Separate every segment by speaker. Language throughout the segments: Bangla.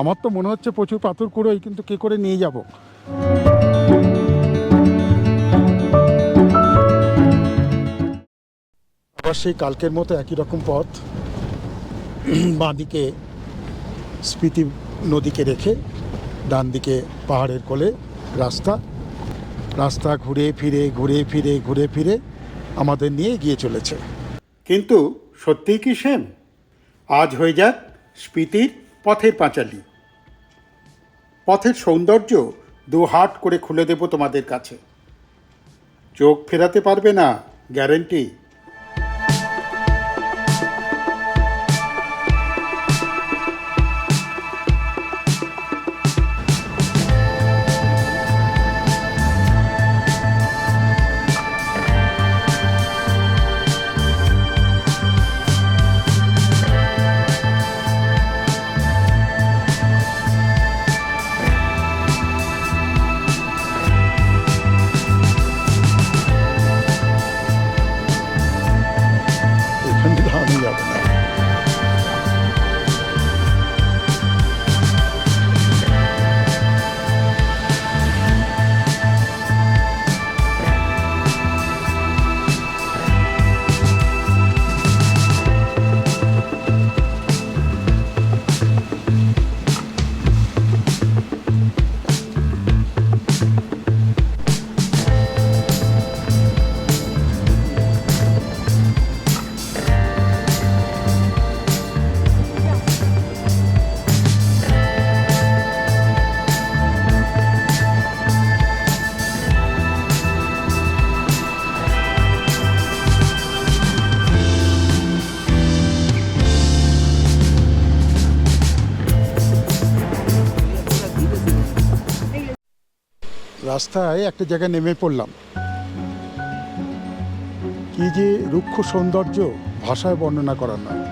Speaker 1: আমার তো মনে হচ্ছে প্রচুর পাথর কুড়োই, কিন্তু কে করে নিয়ে যাব? আবার সেই কালকের মতো একই রকম পথ, বাঁদিকে স্পিতি নদীকে রেখে ডান দিকে পাহাড়ের কোলে রাস্তা রাস্তা ঘুরে ফিরে ঘুরে ফিরে ঘুরে ফিরে আমাদের নিয়ে গিয়ে চলেছে।
Speaker 2: কিন্তু সত্যিই কি সেম? আজ হয়ে যাক স্পিতির পথের পাঁচালী। পথের সৌন্দর্য দু হাট করে খুলে দেব তোমাদের কাছে। চোখ ফেরাতে পারবে না গ্যারেন্টি
Speaker 1: রাস্তায় একটা জায়গায় নেমে পড়লাম। কি যে রুক্ষ সৌন্দর্য ভাষায় বর্ণনা করার নয়।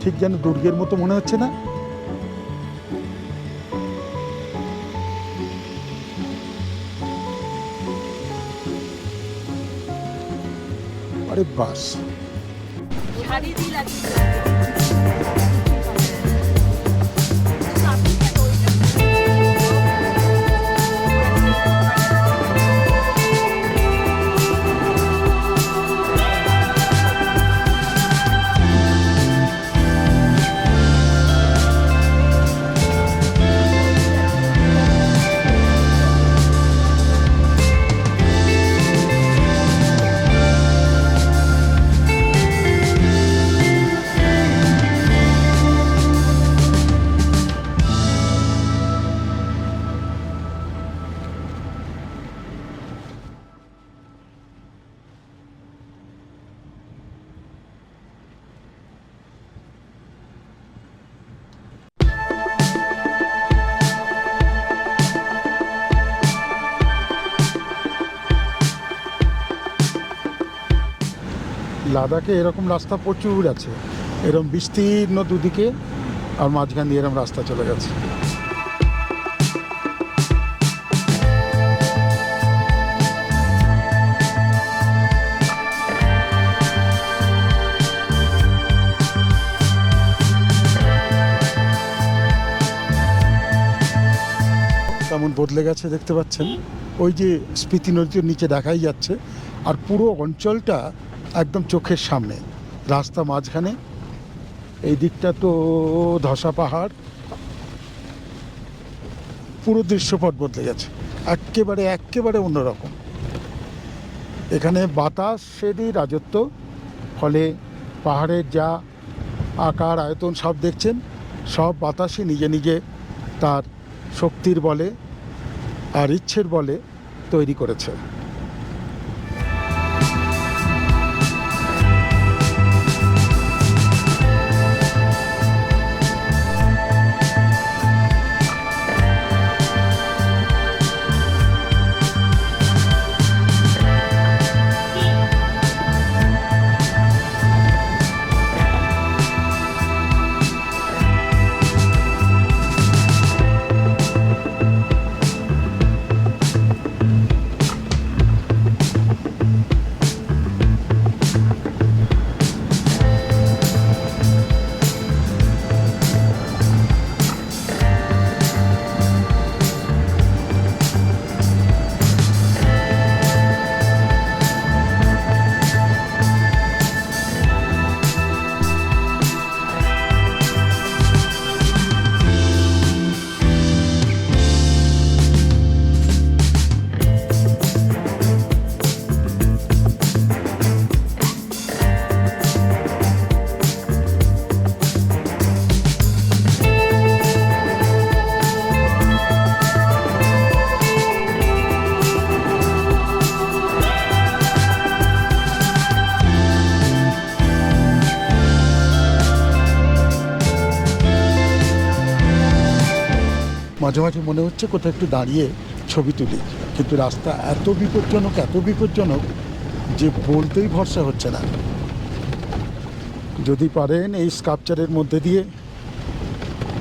Speaker 1: ঠিক যেন দুর্গের মতো মনে হচ্ছে না? আরে বাস। লাদাখে এরকম রাস্তা প্রচুর আছে। এরকম বিস্তীর্ণ দুদিকে আর মাঝখান দিয়ে এরকম রাস্তা চলে গেছে। কেমন বদলে গেছে দেখতে পাচ্ছেন? ওই যে স্পিতি নদীর নিচে দেখাই যাচ্ছে। আর পুরো অঞ্চলটা একদম চোখের সামনে। রাস্তা মাঝখানে। এই দিকটা তো ধসা পাহাড়। পুরো দৃশ্যপট বদলে গেছে। একেবারে একেবারে অন্যরকম। এখানে বাতাসেরই রাজত্ব। ফলে পাহাড়ের যা আকার, আয়তন, সব দেখছেন। সব বাতাসই নিজে নিজে তার শক্তির বলে আর ইচ্ছের বলে তৈরি করেছে। মাঝে মাঝে মনে হচ্ছে কোথাও একটু দাঁড়িয়ে ছবি তুলি। কিন্তু রাস্তা এত বিপজ্জনক এত বিপজ্জনক যে বলতেই ভরসা হচ্ছে না। যদি পারেন এই স্কাপচারের মধ্যে দিয়ে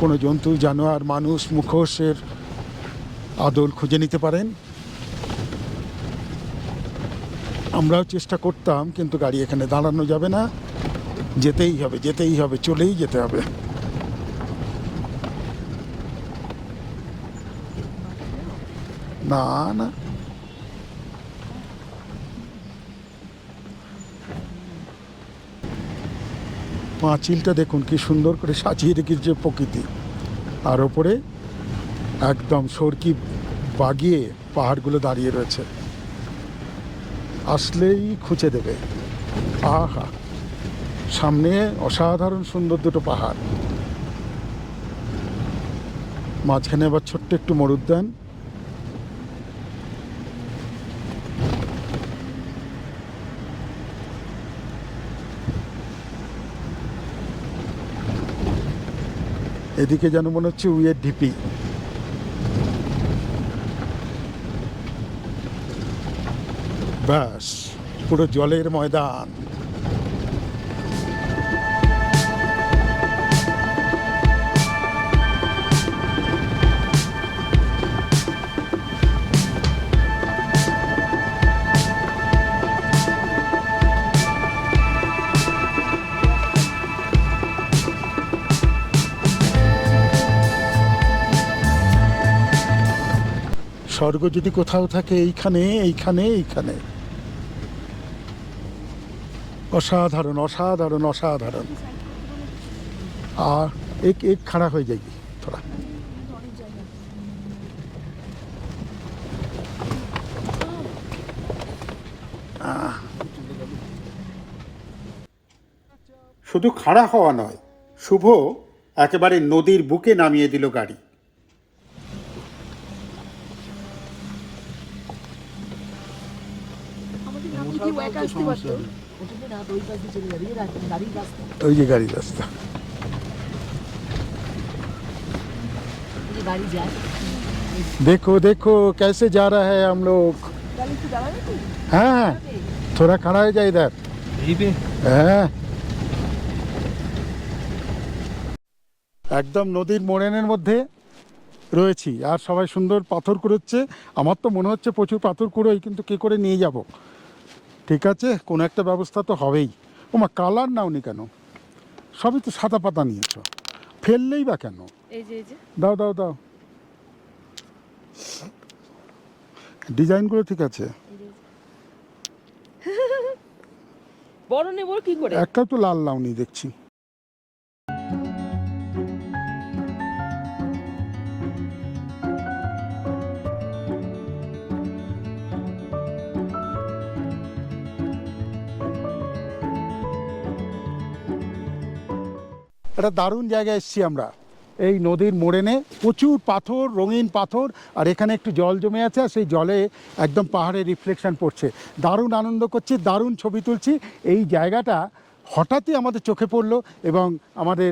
Speaker 1: কোনো জন্তু, জানোয়ার, মানুষ, মুখোশের আদল খুঁজে নিতে পারেন। আমরাও চেষ্টা করতাম, কিন্তু গাড়ি এখানে দাঁড়ানো যাবে না। যেতেই হবে যেতেই হবে, চলেই যেতে হবে। না না। পাঁচিলটা দেখুন, কি সুন্দর করে সাজিয়ে রেখেছে প্রকৃতি। আর ওপরে একদম সরকি বাগিয়ে পাহাড়গুলো দাঁড়িয়ে রয়েছে। আসলেই খুঁজে দেবে। আহা! সামনে অসাধারণ সুন্দর দুটো পাহাড়। মাঝখানে আবার ছোট্ট একটু মরুদ্যান এদিকে যেন মনে হচ্ছে উইয়ের ডিপি ব্যাস পুরো জলের ময়দান। স্বর্গ যদি কোথাও থাকে, এইখানে এইখানে এইখানে। অসাধারণ অসাধারণ অসাধারণ। আর এক এক খাড়া হয়ে যাই থোড়া।
Speaker 2: শুধু খাড়া হওয়া নয়, শুভ একেবারে নদীর বুকে নামিয়ে দিল গাড়ি।
Speaker 3: ওই পাশ দিয়ে চলে যাবে এই রাস্তা গাড়ির রাস্তা
Speaker 1: ওই যে গাড়ি রাস্তা
Speaker 3: এই যে গাড়ি যায়
Speaker 1: देखो देखो कैसे जा रहा है हम लोग
Speaker 4: গাড়ি একটু দাঁড়াবে তো
Speaker 1: हाँ थोड़ा खड़ा हो जाए इधर হ্যাঁ একদম নদীর মোড়েনের মধ্যে রয়েছি আর সবাই সুন্দর পাথর কুড়োচ্ছে আমার তো মনে হচ্ছে প্রচুর পাথর কুড়োই কিন্তু কে করে নিয়ে যাব ঠিক আছে কোনো একটা ব্যবস্থা তো হবেই। তোমার কালার নাওনি কেন? সবই তো সাদা পাতা নিয়েছ। ফেললেই বা কেন? দাও দাও দাও। ডিজাইনগুলো ঠিক আছে।
Speaker 4: বড় নেব কি করে?
Speaker 1: একটা তো লাল লাউনি দেখছি। একটা দারুণ জায়গায় এসেছি আমরা। এই নদীর মোড়েনে প্রচুর পাথর, রঙিন পাথর, আর এখানে একটু জল জমে আছে, আর সেই জলে একদম পাহাড়ে রিফ্লেকশন পড়ছে। দারুণ আনন্দ করছি, দারুণ ছবি তুলছি। এই জায়গাটা হঠাৎই আমাদের চোখে পড়ল এবং আমাদের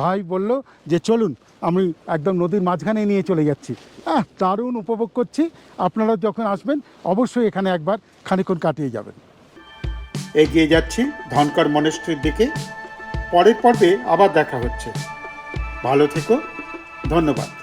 Speaker 1: ভাই বলল যে, চলুন, আমি একদম নদীর মাঝখানে নিয়ে চলে যাচ্ছি। হ্যাঁ দারুণ উপভোগ করছি। আপনারা যখন আসবেন, অবশ্যই এখানে একবার খানিক্ষণ কাটিয়ে যাবেন।
Speaker 2: এগিয়ে যাচ্ছি ধনকর মনেস্ট্রির দিকে। পরের পর্বে আবার দেখা হচ্ছে। ভালো থেকো ধন্যবাদ।